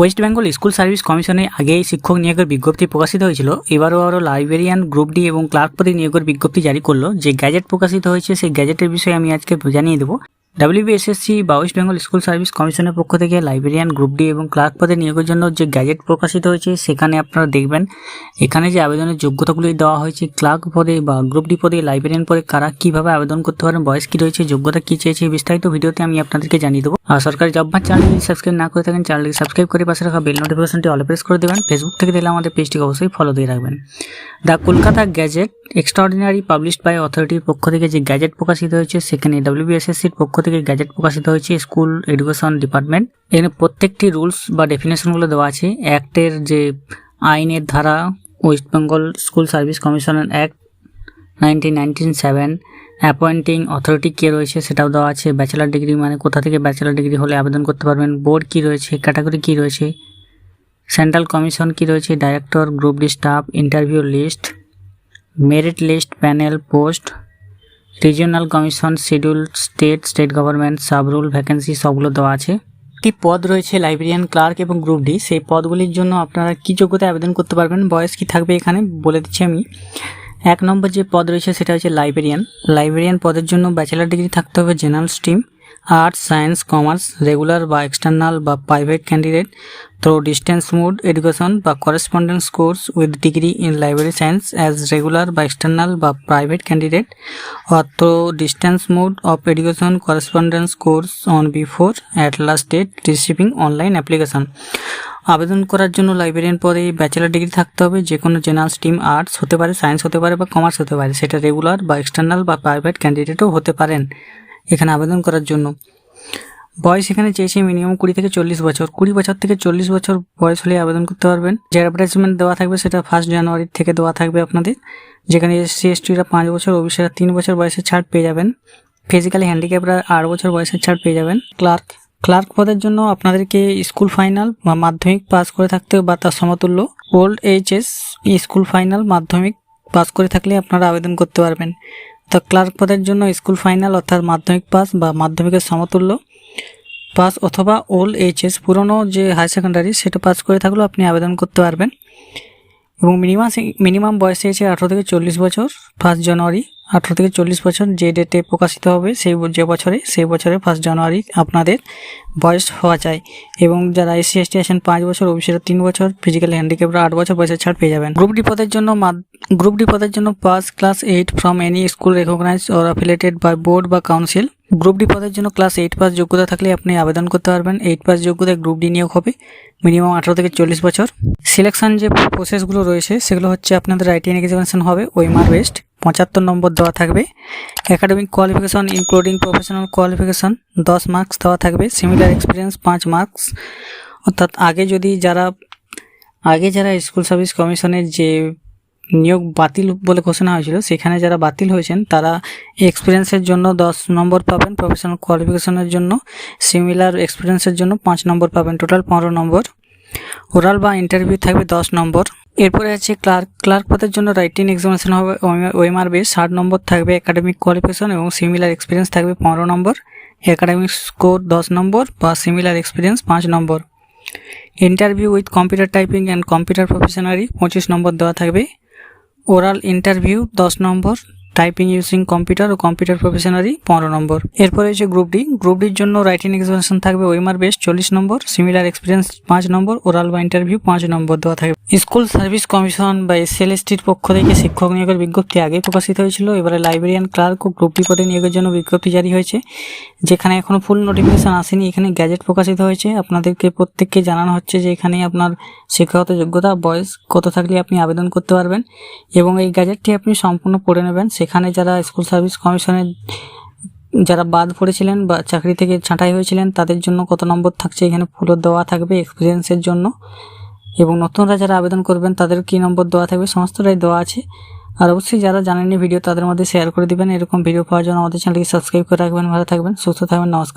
West Bengal school service কমিশনে আগেই শিক্ষক নিয়োগের বিজ্ঞপ্তি প্রকাশিত হয়েছিল। এবারও আরও লাইব্রেরিয়ান গ্রুপ ডি এবং ক্লার্ক পদে নিয়োগের বিজ্ঞপ্তি জারি করল। যে গ্যাজেট প্রকাশিত হয়েছে, সেই গ্যাজেটের বিষয়ে আমি আজকে জানিয়ে দেবো। ডাব্লিউবিএসএসসি বা ওয়েস্ট বেঙ্গল স্কুল সার্ভিস কমিশনের পক্ষ থেকে লাইব্রেরিয়ান গ্রুপ ডি এবং ক্লার্ক পদে নিয়োগের জন্য যে গ্যাজেট প্রকাশিত হয়েছে, সেখানে আপনারা দেখবেন, এখানে যে আবেদনের যোগ্যতাগুলি দেওয়া হয়েছে ক্লার্ক পদে বা গ্রুপ ডি পদে লাইব্রেরিয়ান পদে কারা কীভাবে আবেদন করতে পারেন, বয়স কী রয়েছে, যোগ্যতা কী চেয়েছে, বিস্তারিত ভিডিওতে আমি আপনাদেরকে জানিয়ে দেবো। আর সরকারি জব ভার চ্যানেল সাবস্ক্রাইব না করে থাকেন চ্যানেলটি সাবস্ক্রাইব করে পাশে রাখা বেল নোটিফিকেশনটি অল প্রেস করে দেবেন। ফেসবুক থেকে দিলে আমাদের পেজটিকে অবশ্যই ফলো দিয়ে রাখবেন। The Kolkata gazette extraordinary published by অথরিটির পক্ষ থেকে যে গ্যাজেট প্রকাশিত হয়েছে, সেখানে ডাব্লিউবিএসএসসির পক্ষ থেকে গ্যাজেট প্রকাশিত হয়েছে স্কুল এডুকেশন ডিপার্টমেন্ট এখানে প্রত্যেকটি রুলস বা ডেফিনেশনগুলো দেওয়া আছে। অ্যাক্টের যে আইনের ধারা ওয়েস্ট বেঙ্গল স্কুল সার্ভিস কমিশনের act nineteen nineteen seven appointing authority কে রয়েছে সেটাও দেওয়া আছে। ব্যাচেলার ডিগ্রি মানে কোথা থেকে ব্যাচেলার ডিগ্রি হলে আবেদন করতে পারবেন বোর্ড কি রয়েছে ক্যাটাগরি কি রয়েছে সেন্ট্রাল কমিশন কি রয়েছে director group D staff interview list merit list panel post regional commission schedule state state government sub rule vacancy সবগুলো দেওয়া আছে। একটি পদ রয়েছে লাইব্রেরিয়ান ক্লার্ক এবং গ্রুপ ডি সেই পদগুলির জন্য আপনারা কি যোগ্যতায় আবেদন করতে পারবেন? বয়স কি থাকবে এখানে? বলে দিচ্ছি আমি। এক নম্বর যে পদ রয়েছে সেটা হচ্ছে লাইব্রেরিয়ান লাইব্রেরিয়ান পদের জন্য ব্যাচেলার ডিগ্রি থাকতে হবে general stream arts science commerce regular বা এক্সটার্নাল বা private candidate through distance mode education বা correspondence course with degree in library science as regular বা এক্সটার্নাল বা private candidate or through distance mode of education correspondence course on before at last date receiving online application. আবেদন করার জন্য librarian পদে bachelor degree থাকতে হবে যে কোনো জেনারেল স্ট্রিম আর্টস হতে পারে সায়েন্স হতে পারে বা কমার্স হতে পারে, সেটা রেগুলার বা এক্সটার্নাল বা প্রাইভেট ক্যান্ডিডেটও হতে পারেন এখানে আবেদন করার জন্য। বয়স এখানে চেয়েছে মিনিমাম কুড়ি থেকে চল্লিশ বছর। কুড়ি বছর থেকে চল্লিশ বছর বয়স হলে আবেদন করতে পারবেন। যে অ্যাডভার্টাইজমেন্ট দেওয়া থাকবে সেটা ফার্স্ট জানুয়ারি থেকে দেওয়া থাকবে আপনাদের। যেখানে এসসি এসটিরা পাঁচ বছর ওবিসিরা তিন বছর বয়সের ছাড় পেয়ে যাবেন। ফিজিক্যালি হ্যান্ডিক্যাপরা আট বছর বয়সের ছাড় পেয়ে যাবেন। ক্লার্ক ক্লার্ক পদের জন্য আপনাদেরকে স্কুল ফাইনাল বা মাধ্যমিক পাস করে থাকতে বা তার সমতুল্য। Old HS school final Madhyamik pass করে থাকলে আপনারা আবেদন করতে পারবেন। তো ক্লার্ক পদের জন্য স্কুল ফাইনাল অর্থাৎ মাধ্যমিক পাস বা মাধ্যমিকের সমতুল্য পাস অথবা ওল্ড এইচএস পুরনো যে হায়ার সেকেন্ডারি, সেটা পাস করে থাকলেও আপনি আবেদন করতে পারবেন। এবং মিনিমাম মিনিমাম বয়স হয়েছে আঠারো থেকে চল্লিশ বছর ফার্স্ট জানুয়ারি আঠারো থেকে চল্লিশ বছর, যে ডেটে প্রকাশিত হবে সেই যে বছরে, সেই বছরে ফার্স্ট জানুয়ারি আপনাদের বয়স হওয়া চাই। এবং যারা এসসি, এসটি আছেন পাঁচ বছর, ওবিসিরা তিন বছর ফিজিক্যাল হ্যান্ডিক্যাপরা আট বছর বয়সের ছাড় পেয়ে যাবেন। গ্রুপ ডি পদের জন্য গ্রুপ ডি পদের জন্য pass class eight from any school recognise or affiliated by board বা কাউন্সিল গ্রুপ ডি পদের জন্য ক্লাস এইট পাস যোগ্যতা থাকলে আপনি আবেদন করতে পারবেন। এইট পাস যোগ্যতায় গ্রুপ ডি নিয়োগ হবে মিনিমাম আঠারো থেকে চল্লিশ বছর। সিলেকশন যে প্রসেসগুলো রয়েছে, সেগুলো হচ্ছে আপনাদের রাইটিং এক্সামিনেশন হবে ওয়েমার বেস্ট। পঁচাত্তর নম্বর দেওয়া থাকবে। Academic qualification including professional qualification দশ মার্কস দেওয়া থাকবে। সিমিলার এক্সপিরিয়েন্স পাঁচ মার্কস অর্থাৎ আগে যদি যারা, আগে যারা স্কুল সার্ভিস কমিশনের যে নিয়োগ বাতিল বলে ঘোষণা হয়েছিল। সেখানে যারা বাতিল হয়েছেন, তারা এক্সপিরিয়েন্সের জন্য দশ নম্বর পাবেন প্রফেশনাল কোয়ালিফিকেশনের জন্য। সিমিলার এক্সপিরিয়েন্সের জন্য পাঁচ নম্বর পাবেন টোটাল পনেরো নম্বর। ওরাল বা ইন্টারভিউ থাকবে দশ নম্বর। এরপরে আছে ক্লার্ক ক্লার্ক পদের জন্য রাইটিং এক্সামিনেশন হবে ওএমআর বেস। ষাট নম্বর থাকবে একাডেমিক কোয়ালিফিকেশন এবং সিমিলার এক্সপিরিয়েন্স থাকবে পনেরো নম্বর। একাডেমিক স্কোর দশ নম্বর বা সিমিলার এক্সপিরিয়েন্স পাঁচ number. Interview with computer typing and computer proficiency পঁচিশ নম্বর দেওয়া থাকবে। ওরাল ইন্টারভিউ দশ নম্বর। টাইপিং ইউজিং কম্পিউটার ও কম্পিউটার প্রফেশনারি পনেরো নম্বর। এরপরে হচ্ছে গ্রুপ ডি গ্রুপ ডির জন্য রাইটিং এক্সামিনেশন থাকবে ওয়েমার বেস চল্লিশ নম্বর সিমিলার এক্সপিরিয়েন্স পাঁচ নম্বর ওরাল বা ইন্টারভিউ পাঁচ নম্বর দেওয়া থাকবে। স্কুল সার্ভিস কমিশন বা এসএলএসটির পক্ষ থেকে শিক্ষক নিয়োগের বিজ্ঞপ্তি আগে প্রকাশিত হয়েছিল। এবারে লাইব্রেরিয়ান ক্লার্ক ও গ্রুপ ডি পদে নিয়োগের জন্য বিজ্ঞপ্তি জারি হয়েছে, যেখানে এখনও ফুল নোটিফিকেশন আসেনি। এখানে গ্যাজেট প্রকাশিত হয়েছে। আপনাদেরকে প্রত্যেককে জানানো হচ্ছে যে এখানে আপনার শিক্ষাগত যোগ্যতা, বয়স কত থাকলে আপনি আবেদন করতে পারবেন এবং এই গ্যাজেটটি আপনি সম্পূর্ণ পড়ে নেবেন। সেখানে যারা স্কুল সার্ভিস কমিশনের যারা বাদ পড়েছিলেন বা চাকরি থেকে ছাঁটাই হয়েছিলেন, তাদের জন্য কত নম্বর থাকছে? এখানে ফুলো দেওয়া থাকবে এক্সপিরিয়েন্সের জন্য। এবং নতুনরা যারা আবেদন করবেন, তাদের কী নম্বর দেওয়া থাকবে? সমস্তটাই দেওয়া আছে। আর অবশ্যই যারা জানেননি ভিডিও, তাদের মধ্যে শেয়ার করে দেবেন। এরকম ভিডিও পাওয়ার জন্য আমাদের চ্যানেলকে সাবস্ক্রাইব করে রাখবেন। ভালো থাকবেন, সুস্থ থাকবেন, নমস্কার।